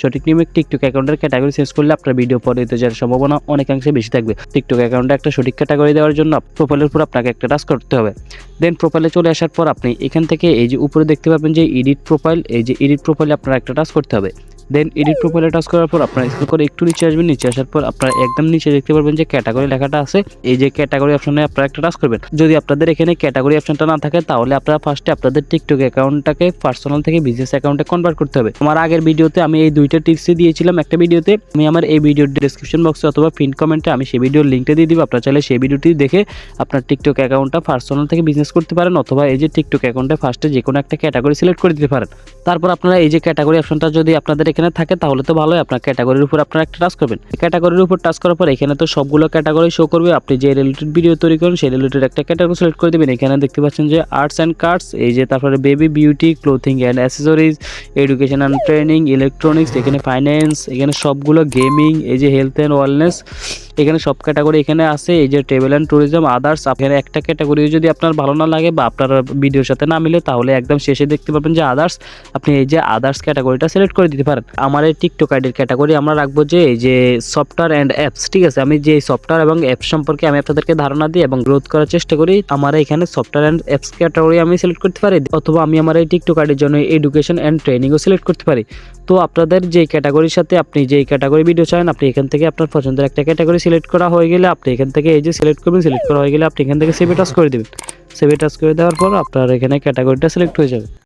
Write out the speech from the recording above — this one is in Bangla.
সঠিক নিয়মে টিকটক অ্যাকাউন্টের ক্যাটাগরি চেঞ্জ করলে আপনার ভিডিও পরে যাওয়ার সম্ভাবনা অনেকাংশে বেশি থাকবে। টিকটক অ্যাকাউন্টে একটা সঠিক ক্যাটাগরি দেওয়ার জন্য প্রোফাইলের উপর আপনাকে একটা টাচ করতে হবে। দেন প্রোফাইলে চলে আসার পর আপনি এখান থেকে এই যে উপরে দেখতে পাবেন যে এডিট প্রোফাইল এই যে এডিট প্রোফাইলে আপনার একটা টাচ করতে হবে। দেন এডিট প্রোফাইলে টাচ করার পর আপনার স্কুল করে একটু নিচে আসবেন, নিচে আসার পর আপনার একদম নিচে দেখতে পারবেন যে ক্যাটাগরি লেখাটা আছে, এই যে ক্যাটাগরি অপশনে আপনারা একটা টাচ করবেন। যদি আপনাদের এখানে ক্যাটাগরি অপশনটা না থাকে, তাহলে আপনারা ফার্স্টে আপনাদের টিকটক অ্যাকাউন্টটাকে পার্সোনাল থেকে বিজনেস অ্যাকাউন্টে কনভার্ট করতে হবে। আমার আগের ভিডিওতে আমি এই দুইটা টিপসই দিয়েছিলাম একটা ভিডিওতে। আমি আমার এই ভিডিওর ডিসক্রিপশন বক্সে অথবা পিন কমেন্টে আমি সেই ভিডিওর লিঙ্কটা দিয়ে দিব। আপনারা চাইলে সেই ভিডিওটি দেখে আপনার টিকটক অ্যাকাউন্টটা পার্সোনাল থেকে বিজনেস করতে পারেন অথবা এই যে টিকটক অ্যাকাউন্টে ফার্স্টে যে কোনো একটা ক্যাটাগরি সিলেক্ট করে দিতে পারেন। তারপর আপনারা এই যে ক্যাটাগরি অপশনটা যদি আপনাদের এখানে থাকে, তাহলে তো ভালোই। আপনার ক্যাটাগরির উপর আপনারা একটা টাচ করবেন। ক্যাটাগরির উপর টাচ করার পর এখানে তো সবগুলো ক্যাটাগরি শো করবে। আপনি যে রিলেটেড ভিডিও তৈরি করেন, সেই রিলেটেড একটা ক্যাটাগরি সিলেক্ট করে দেবেন। এখানে দেখতে পাচ্ছেন যে আর্টস অ্যান্ড কার্ডস এই যে তারপরে baby beauty clothing and accessories education and training electronics এখানে ফাইন্যান্স এখানে সবগুলো গেমিং এই যে হেলথ অ্যান্ড ওয়েলনেস এখানে সব ক্যাটাগরি এখানে আছে। এই যে ট্রাভেল অ্যান্ড ট্যুরিজম আদার্স এখানে একটা ক্যাটাগরি যদি আপনার ভালো না লাগে বা আপনার ভিডিওর সাথে না মিলে, তাহলে একদম শেষে দেখতে পাবেন যে আদার্স আপনি এই যে আদার্স ক্যাটাগরিটা সিলেক্ট করে দিতে পারেন। আমার এই টিকটক আইডির ক্যাটাগরি আমরা রাখব যে, এই যে সফটওয়্যার অ্যান্ড অ্যাপস ঠিক আছে? আমি যে সফটওয়্যার এবং অ্যাপস সম্পর্কে আমি আপনাদেরকে ধারণা দিই এবং গ্রোথ করার চেষ্টা করি, আমার এখানে সফটওয়্যার অ্যান্ড অ্যাপস ক্যাটাগরি আমি সিলেক্ট করতে পারি, অথবা আমি আমার এই টিকটক আইডির জন্য এডুকেশন অ্যান্ড ট্রেনিংও সিলেক্ট করতে পারি। তো আপনাদের যেই ক্যাটাগরির সাথে আপনি যেই ক্যাটাগরি ভিডিও চান আপনি এখান থেকে আপনার পছন্দের একটা ক্যাটাগরি সিলেক্ট করা হয়ে গেলে, আপনি এখান থেকে এই যে সিলেক্ট করবেন সিলেক্ট করা হয়ে গেলে আপনি এখান থেকে সেভে টাচ করে দেবেন। সেভে টাচ করে দেওয়ার পর আপনার এখানে ক্যাটাগরিটা সিলেক্ট হয়ে যাবে।